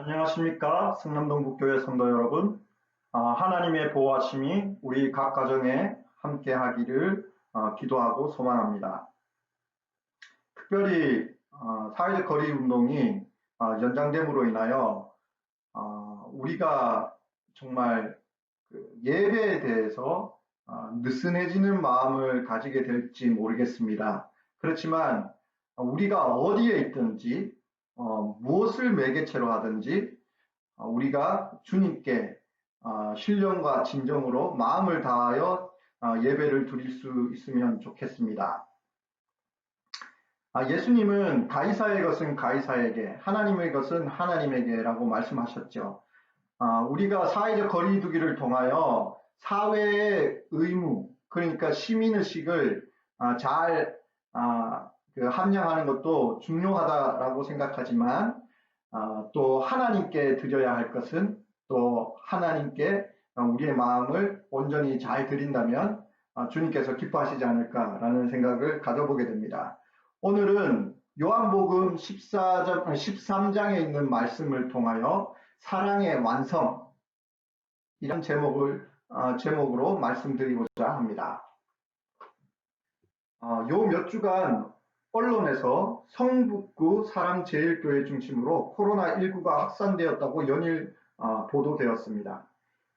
안녕하십니까? 성남동북교회 성도 여러분. 아, 하나님의 보호하심이 우리 각 가정에 함께 하기를 아, 기도하고 소망합니다. 특별히 아, 사회적 거리 운동이 연장됨으로 인하여 우리가 정말 그 예배에 대해서 느슨해지는 마음을 가지게 될지 모르겠습니다. 그렇지만 우리가 어디에 있든지 어, 무엇을 매개체로 하든지 어, 우리가 주님께 어, 신령과 진정으로 마음을 다하여 어, 예배를 드릴 수 있으면 좋겠습니다. 아, 예수님은 가이사의 것은 가이사에게 하나님의 것은 하나님에게라고 말씀하셨죠. 아, 우리가 사회적 거리두기를 통하여 사회의 의무 그러니까 시민의식을 아, 잘 그 함양하는 것도 중요하다라고 생각하지만 어, 또 하나님께 드려야 할 것은 또 하나님께 우리의 마음을 온전히 잘 드린다면 어, 주님께서 기뻐하시지 않을까라는 생각을 가져보게 됩니다. 오늘은 요한복음 14장, 13장에 있는 말씀을 통하여 사랑의 완성 이런 제목을 어, 제목으로 말씀드리고자 합니다. 요몇 주간 언론에서 성북구 사랑제일교회 중심으로 코로나19가 확산되었다고 연일 어, 보도되었습니다.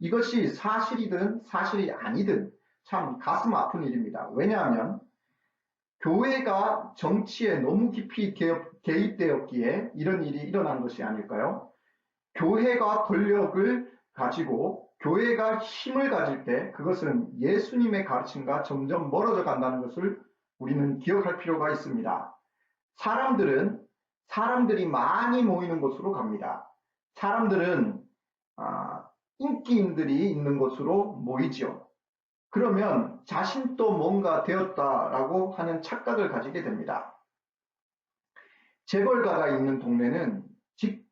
이것이 사실이든 사실이 아니든 참 가슴 아픈 일입니다. 왜냐하면 교회가 정치에 너무 깊이 개입되었기에 이런 일이 일어난 것이 아닐까요? 교회가 권력을 가지고 교회가 힘을 가질 때 그것은 예수님의 가르침과 점점 멀어져 간다는 것을 우리는 기억할 필요가 있습니다. 사람들은 사람들이 많이 모이는 곳으로 갑니다. 사람들은 아, 인기인들이 있는 곳으로 모이지요. 그러면 자신도 뭔가 되었다라고 하는 착각을 가지게 됩니다. 재벌가가 있는 동네는 집,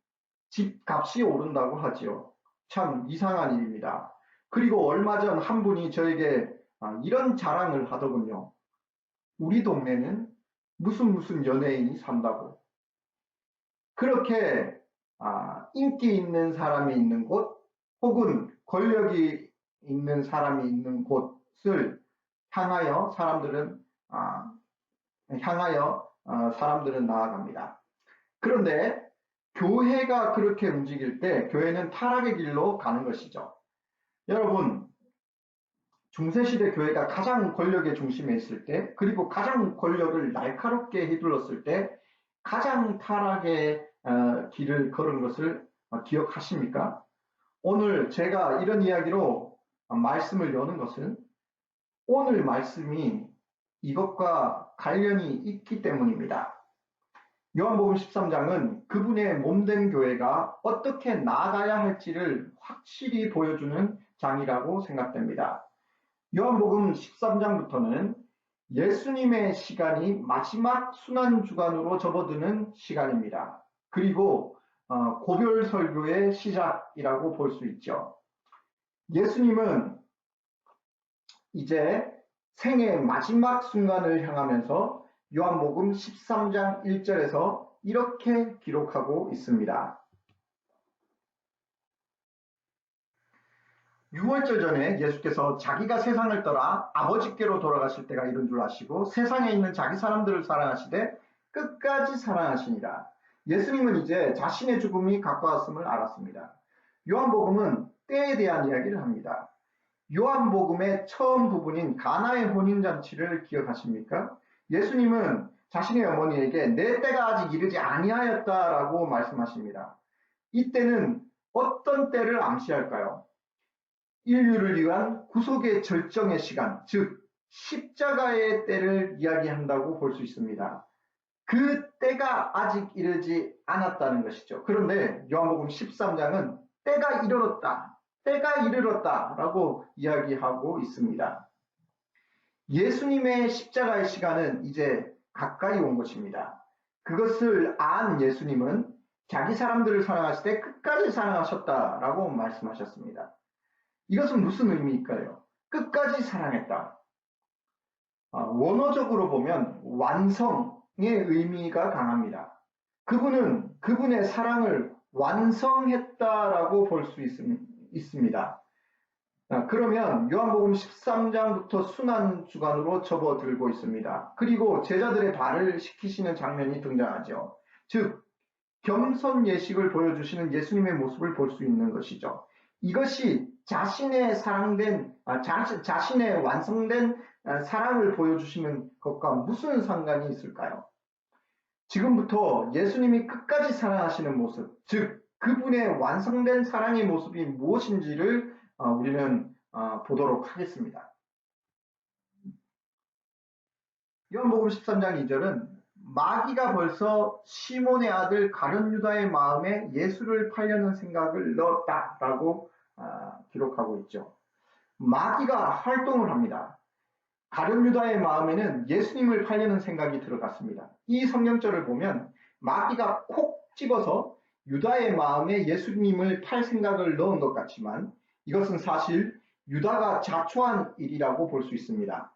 집 값이 오른다고 하지요. 참 이상한 일입니다. 그리고 얼마 전 한 분이 저에게 아, 이런 자랑을 하더군요. 우리 동네는 무슨 무슨 연예인이 산다고. 그렇게 아, 인기 있는 사람이 있는 곳 혹은 권력이 있는 사람이 있는 곳을 향하여 사람들은 아, 향하여 아, 사람들은 나아갑니다. 그런데 교회가 그렇게 움직일 때 교회는 타락의 길로 가는 것이죠. 여러분 중세시대 교회가 가장 권력의 중심에 있을 때 그리고 가장 권력을 날카롭게 휘둘렀을 때 가장 타락의 어, 길을 걸은 것을 어, 기억하십니까? 오늘 제가 이런 이야기로 말씀을 여는 것은 오늘 말씀이 이것과 관련이 있기 때문입니다. 요한복음 13장은 그분의 몸된 교회가 어떻게 나아가야 할지를 확실히 보여주는 장이라고 생각됩니다. 요한복음 13장부터는 예수님의 시간이 마지막 순환 주간으로 접어드는 시간입니다. 그리고 어, 고별 설교의 시작이라고 볼 수 있죠. 예수님은 이제 생의 마지막 순간을 향하면서 요한복음 13장 1절에서 이렇게 기록하고 있습니다. 6월절 전에 예수께서 자기가 세상을 떠나 아버지께로 돌아가실 때가 이른 줄 아시고 세상에 있는 자기 사람들을 사랑하시되 끝까지 사랑하시니라. 예수님은 이제 자신의 죽음이 가까웠음을 알았습니다. 요한복음은 때에 대한 이야기를 합니다. 요한복음의 처음 부분인 가나의 혼인잔치를 기억하십니까? 예수님은 자신의 어머니에게 내 때가 아직 이르지 아니하였다라고 말씀하십니다. 이때는 어떤 때를 암시할까요? 인류를 위한 구속의 절정의 시간, 즉 십자가의 때를 이야기한다고 볼 수 있습니다. 그 때가 아직 이르지 않았다는 것이죠. 그런데 요한복음 13장은 때가 이르렀다, 때가 이르렀다 라고 이야기하고 있습니다. 예수님의 십자가의 시간은 이제 가까이 온 것입니다. 그것을 안 예수님은 자기 사람들을 사랑하실 때 끝까지 사랑하셨다라고 말씀하셨습니다. 이것은 무슨 의미일까요? 끝까지 사랑했다. 아, 원어적으로 보면 완성의 의미가 강합니다. 그분은 그분의 사랑을 완성했다라고 볼 수 있습니다. 아, 그러면 요한복음 13장부터 순환 주간으로 접어들고 있습니다. 그리고 제자들의 발을 시키시는 장면이 등장하죠. 즉 겸손 예식을 보여주시는 예수님의 모습을 볼 수 있는 것이죠. 이것이 자신의 사랑된 아, 자, 자신의 완성된 아, 사랑을 보여주시는 것과 무슨 상관이 있을까요? 지금부터 예수님이 끝까지 사랑하시는 모습, 즉 그분의 완성된 사랑의 모습이 무엇인지를 어, 우리는 어, 보도록 하겠습니다. 요한복음 13장 2절은 마귀가 벌써 시몬의 아들 가룟 유다의 마음에 예수를 팔려는 생각을 넣었다라고 아, 기록하고 있죠. 마귀가 활동을 합니다. 가룟 유다의 마음에는 예수님을 팔려는 생각이 들어갔습니다. 이 성경절을 보면 마귀가 콕 집어서 유다의 마음에 예수님을 팔 생각을 넣은 것 같지만 이것은 사실 유다가 자초한 일이라고 볼 수 있습니다.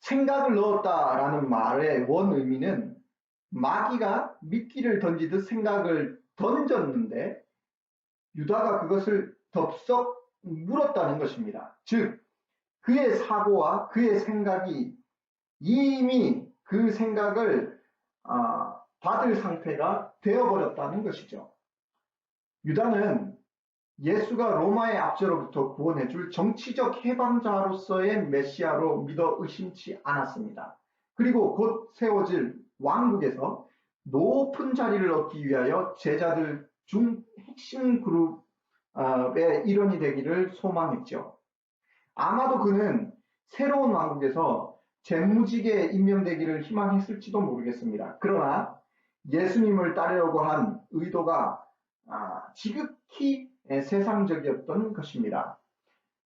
생각을 넣었다라는 말의 원 의미는 마귀가 미끼를 던지듯 생각을 던졌는데 유다가 그것을 덥석 물었다는 것입니다. 즉 그의 사고와 그의 생각이 이미 그 생각을 아, 받을 상태가 되어버렸다는 것이죠. 유다는 예수가 로마의 압제로부터 구원해줄 정치적 해방자로서의 메시아로 믿어 의심치 않았습니다. 그리고 곧 세워질 왕국에서 높은 자리를 얻기 위하여 제자들 중 핵심 그룹 의 일원이 되기를 소망했죠. 아마도 그는 새로운 왕국에서 재무직에 임명되기를 희망했을지도 모르겠습니다. 그러나 예수님을 따르려고 한 의도가 아, 지극히 세상적이었던 것입니다.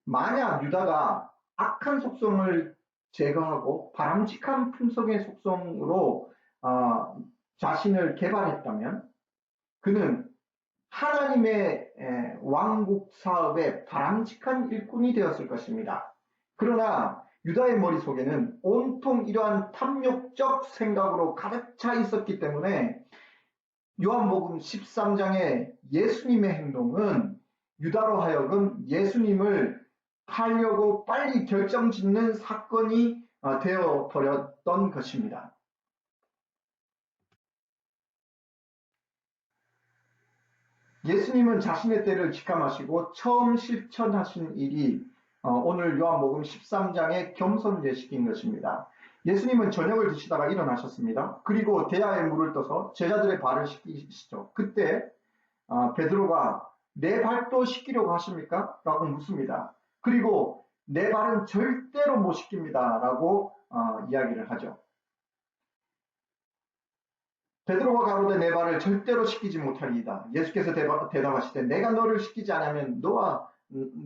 만약 유다가 악한 속성을 제거하고 바람직한 품성의 속성으로 어, 자신을 개발했다면 그는 하나님의 왕국 사업의 바람직한 일꾼이 되었을 것입니다. 그러나 유다의 머릿속에는 온통 이러한 탐욕적 생각으로 가득 차 있었기 때문에 요한복음 13장의 예수님의 행동은 유다로 하여금 예수님을 하려고 빨리 결정 짓는 사건이 어, 되어 버렸던 것입니다. 예수님은 자신의 때를 직감하시고 처음 실천하신 일이 어, 오늘 요한복음 13장의 겸손 예식인 것입니다. 예수님은 저녁을 드시다가 일어나셨습니다. 그리고 대야에 물을 떠서 제자들의 발을 씻기시죠. 그때 어, 베드로가 내 발도 씻기려고 하십니까? 라고 묻습니다. 그리고 내 발은 절대로 못 씻깁니다. 라고 어, 이야기를 하죠. 베드로가 가로되 내 발을 절대로 씻기지 못하리이다. 예수께서 대답하시되 내가 너를 씻기지 않으면 너와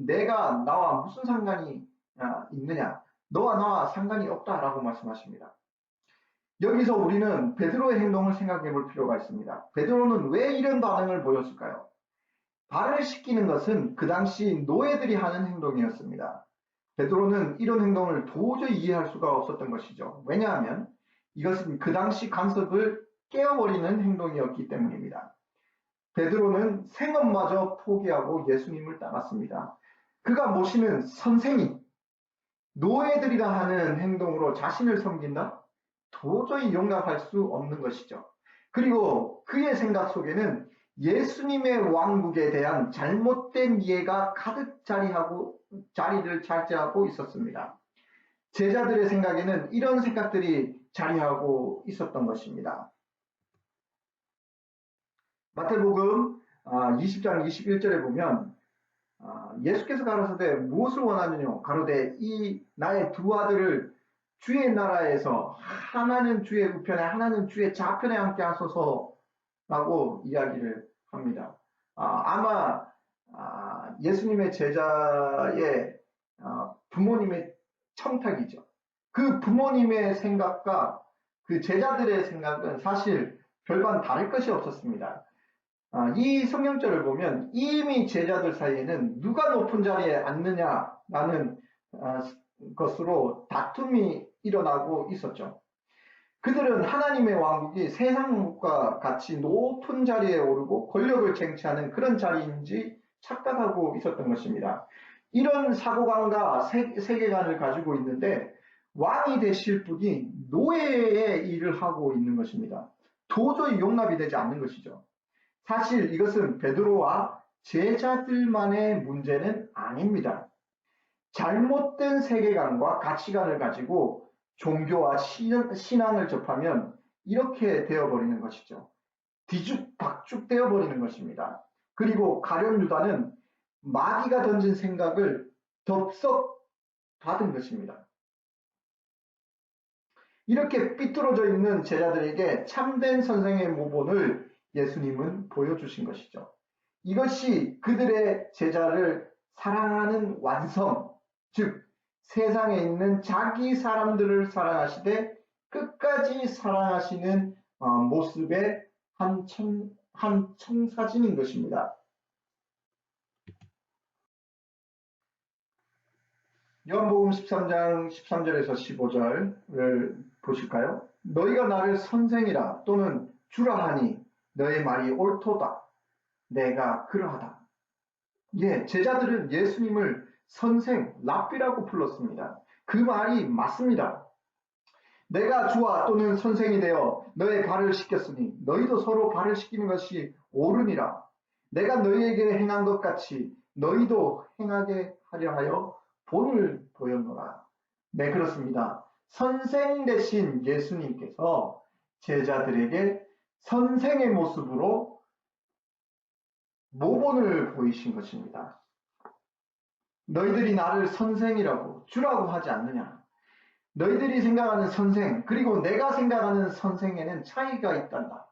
내가 나와 무슨 상관이 아, 있느냐? 너와 나와 상관이 없다라고 말씀하십니다. 여기서 우리는 베드로의 행동을 생각해 볼 필요가 있습니다. 베드로는 왜 이런 반응을 보였을까요? 발을 씻기는 것은 그 당시 노예들이 하는 행동이었습니다. 베드로는 이런 행동을 도저히 이해할 수가 없었던 것이죠. 왜냐하면 이것은 그 당시 간섭을 깨어버리는 행동이었기 때문입니다. 베드로는 생업마저 포기하고 예수님을 따랐습니다. 그가 모시는 선생이 노예들이라 하는 행동으로 자신을 섬긴다? 도저히 용납할 수 없는 것이죠. 그리고 그의 생각 속에는 예수님의 왕국에 대한 잘못된 이해가 가득 자리하고, 자리를 차지하고 있었습니다. 제자들의 생각에는 이런 생각들이 자리하고 있었던 것입니다. 마태복음 20장 아, 21절에 보면 아, 예수께서 가로사대 무엇을 원하느냐 가로되 이 나의 두 아들을 주의 나라에서 하나는 주의 우편에 하나는 주의 좌편에 함께 하소서라고 이야기를 합니다. 아, 마 아, 예수님의 제자의 아, 부모님의 청탁이죠. 그 부모님의 생각과 그 제자들의 생각은 사실 별반 다를 것이 없었습니다. 아, 이 성경절을 보면 이미 제자들 사이에는 누가 높은 자리에 앉느냐라는 아, 것으로 다툼이 일어나고 있었죠. 그들은 하나님의 왕국이 세상과 같이 높은 자리에 오르고 권력을 쟁취하는 그런 자리인지 착각하고 있었던 것입니다. 이런 사고관과 세계관을 가지고 있는데 왕이 되실 분이 노예의 일을 하고 있는 것입니다. 도저히 용납이 되지 않는 것이죠. 사실 이것은 베드로와 제자들만의 문제는 아닙니다. 잘못된 세계관과 가치관을 가지고 종교와 신앙을 접하면 이렇게 되어버리는 것이죠. 뒤죽박죽 되어버리는 것입니다. 그리고 가련 유다는 마귀가 던진 생각을 덥석 받은 것입니다. 이렇게 삐뚤어져 있는 제자들에게 참된 선생의 모본을 예수님은 보여주신 것이죠. 이것이 그들의 제자를 사랑하는 완성, 즉 세상에 있는 자기 사람들을 사랑하시되 끝까지 사랑하시는 어, 모습의 한, 청, 한 청사진인 것입니다. 요한복음 13장 13절에서 15절을 보실까요? 너희가 나를 선생이라 또는 주라 하니 너의 말이 옳도다. 내가 그러하다. 예, 제자들은 예수님을 선생, 랍비라고 불렀습니다. 그 말이 맞습니다. 내가 주와 또는 선생이 되어 너의 발을 씻겼으니 너희도 서로 발을 씻기는 것이 옳으니라. 내가 너희에게 행한 것 같이 너희도 행하게 하려 하여 본을 보였노라. 네, 그렇습니다. 선생 대신 예수님께서 제자들에게 선생의 모습으로 모본을 보이신 것입니다. 너희들이 나를 선생이라고 주라고 하지 않느냐? 너희들이 생각하는 선생 그리고 내가 생각하는 선생에는 차이가 있단다.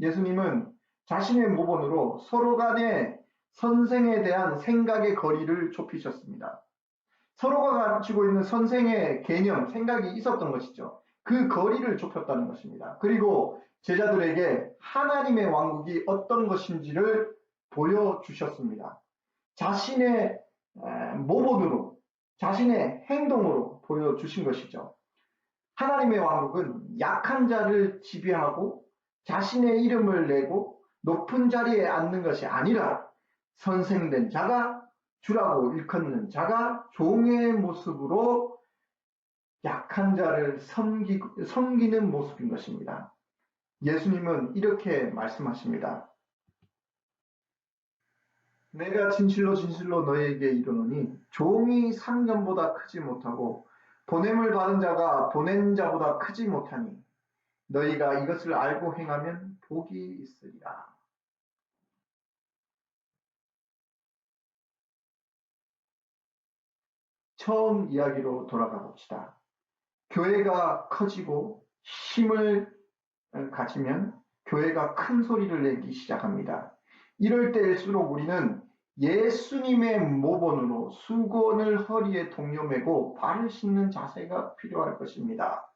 예수님은 자신의 모본으로 서로 간의 선생에 대한 생각의 거리를 좁히셨습니다. 서로가 가지고 있는 선생의 개념, 생각이 있었던 것이죠. 그 거리를 좁혔다는 것입니다. 그리고 제자들에게 하나님의 왕국이 어떤 것인지를 보여주셨습니다. 자신의 모본으로, 자신의 행동으로 보여주신 것이죠. 하나님의 왕국은 약한 자를 지배하고 자신의 이름을 내고 높은 자리에 앉는 것이 아니라 선생된 자가 주라고 일컫는 자가 종의 모습으로 약한 자를 섬기, 섬기는 모습인 것입니다. 예수님은 이렇게 말씀하십니다. 내가 진실로 진실로 너에게 이르노니 종이 상전보다 크지 못하고 보냄을 받은 자가 보낸 자보다 크지 못하니 너희가 이것을 알고 행하면 복이 있으리라. 처음 이야기로 돌아가 봅시다. 교회가 커지고 힘을 가지면 교회가 큰 소리를 내기 시작합니다. 이럴 때일수록 우리는 예수님의 모본으로 수건을 허리에 동여매고 발을 씻는 자세가 필요할 것입니다.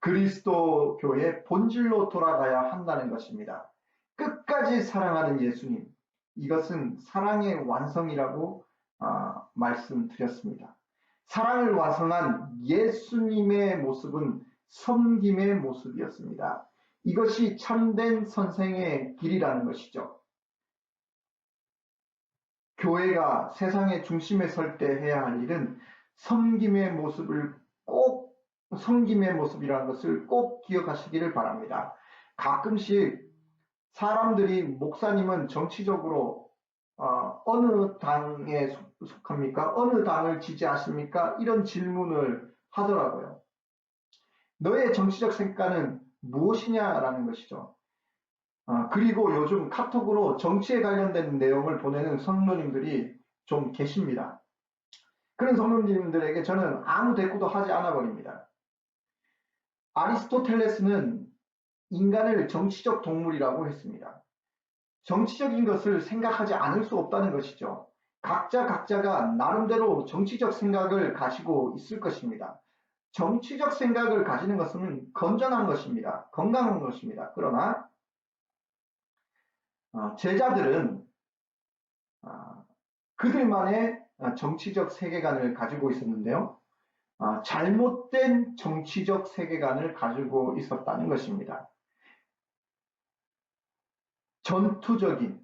그리스도 교회 본질로 돌아가야 한다는 것입니다. 끝까지 사랑하는 예수님. 이것은 사랑의 완성이라고 어, 말씀드렸습니다. 사랑을 완성한 예수님의 모습은 섬김의 모습이었습니다. 이것이 참된 선생의 길이라는 것이죠. 교회가 세상의 중심에 설 때 해야 할 일은 섬김의 모습을 꼭 섬김의 모습이라는 것을 꼭 기억하시기를 바랍니다. 가끔씩 사람들이 목사님은 정치적으로 어, 느 당에 속합니까? 어느 당을 지지하십니까? 이런 질문을 하더라고요. 너의 정치적 생각은 무엇이냐라는 것이죠. 아, 그리고 요즘 카톡으로 정치에 관련된 내용을 보내는 성도님들이 좀 계십니다. 그런 성도님들에게 저는 아무 대꾸도 하지 않아 버립니다. 아리스토텔레스는 인간을 정치적 동물이라고 했습니다. 정치적인 것을 생각하지 않을 수 없다는 것이죠. 각자 각자가 나름대로 정치적 생각을 가지고 있을 것입니다. 정치적 생각을 가지는 것은 건전한 것입니다. 건강한 것입니다. 그러나 어, 제자들은 어, 그들만의 정치적 세계관을 가지고 있었는데요. 아, 잘못된 정치적 세계관을 가지고 있었다는 것입니다. 전투적인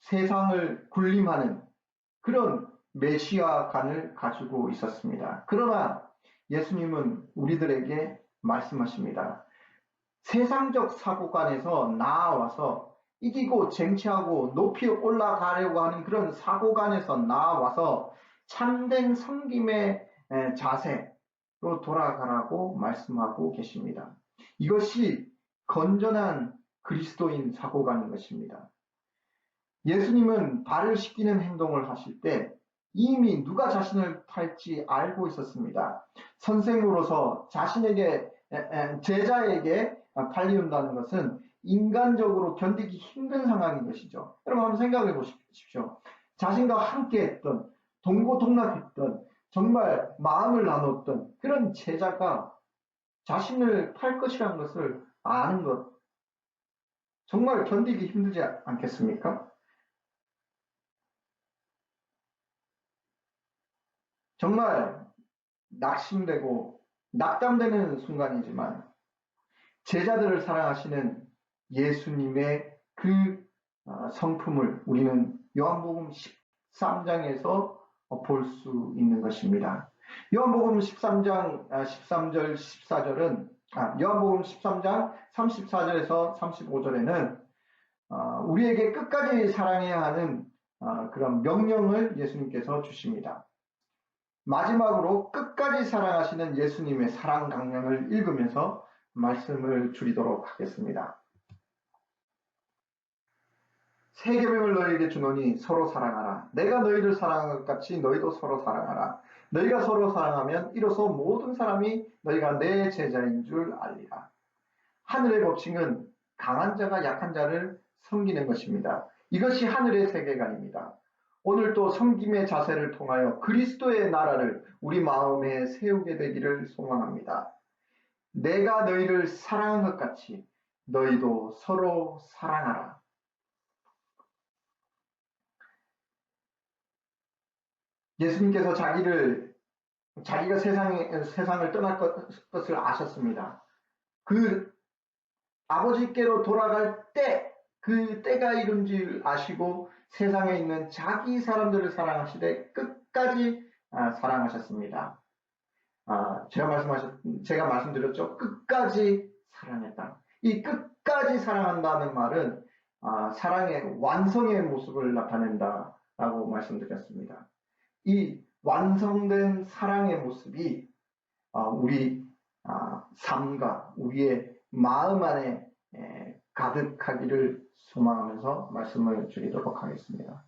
세상을 군림하는 그런 메시아관을 가지고 있었습니다. 그러나 예수님은 우리들에게 말씀하십니다. 세상적 사고관에서 나와서 이기고 쟁취하고 높이 올라가려고 하는 그런 사고관에서 나와서 참된 섬김의 자세로 돌아가라고 말씀하고 계십니다. 이것이 건전한 그리스도인 사고관인 것입니다. 예수님은 발을 씻기는 행동을 하실 때 이미 누가 자신을 팔지 알고 있었습니다. 선생으로서 자신에게 제자에게 팔리운다는 것은 인간적으로 견디기 힘든 상황인 것이죠. 여러분 한번 생각해 보십시오. 자신과 함께 했던 동고동락했던 정말 마음을 나눴던 그런 제자가 자신을 팔 것이라는 것을 아는 것 정말 견디기 힘들지 않겠습니까? 정말 낙심되고 낙담되는 순간이지만 제자들을 사랑하시는 예수님의 그 어, 성품을 우리는 요한복음 13장에서 볼 수 있는 것입니다. 요한복음 13장 13절 아, 14절은 아, 요한복음 13장 34절에서 35절에는 어, 우리에게 끝까지 사랑해야 하는 어, 그런 명령을 예수님께서 주십니다. 마지막으로 끝까지 사랑하시는 예수님의 사랑 강령을 읽으면서 말씀을 줄이도록 하겠습니다. 세 계명을 너희에게 주노니 서로 사랑하라. 내가 너희를 사랑한 것 같이 너희도 서로 사랑하라. 너희가 서로 사랑하면 이로써 모든 사람이 너희가 내 제자인 줄 알리라. 하늘의 법칙은 강한 자가 약한 자를 섬기는 것입니다. 이것이 하늘의 세계관입니다. 오늘 또 섬김의 자세를 통하여 그리스도의 나라를 우리 마음에 세우게 되기를 소망합니다. 내가 너희를 사랑한 것 같이 너희도 서로 사랑하라. 예수님께서 자기를 자기가 세상에, 세상을 떠날 것, 것을 아셨습니다. 그 아버지께로 돌아갈 때, 그 때가 이른 줄 아시고 세상에 있는 자기 사람들을 사랑하시되 끝까지 아, 사랑하셨습니다. 아, 제가 말씀하셨, 제가 말씀드렸죠. 끝까지 사랑했다. 이 끝까지 사랑한다는 말은 아, 사랑의 완성의 모습을 나타낸다라고 말씀드렸습니다. 이 완성된 사랑의 모습이 우리 삶과 우리의 마음 안에 가득하기를 소망하면서 말씀을 드리도록 하겠습니다.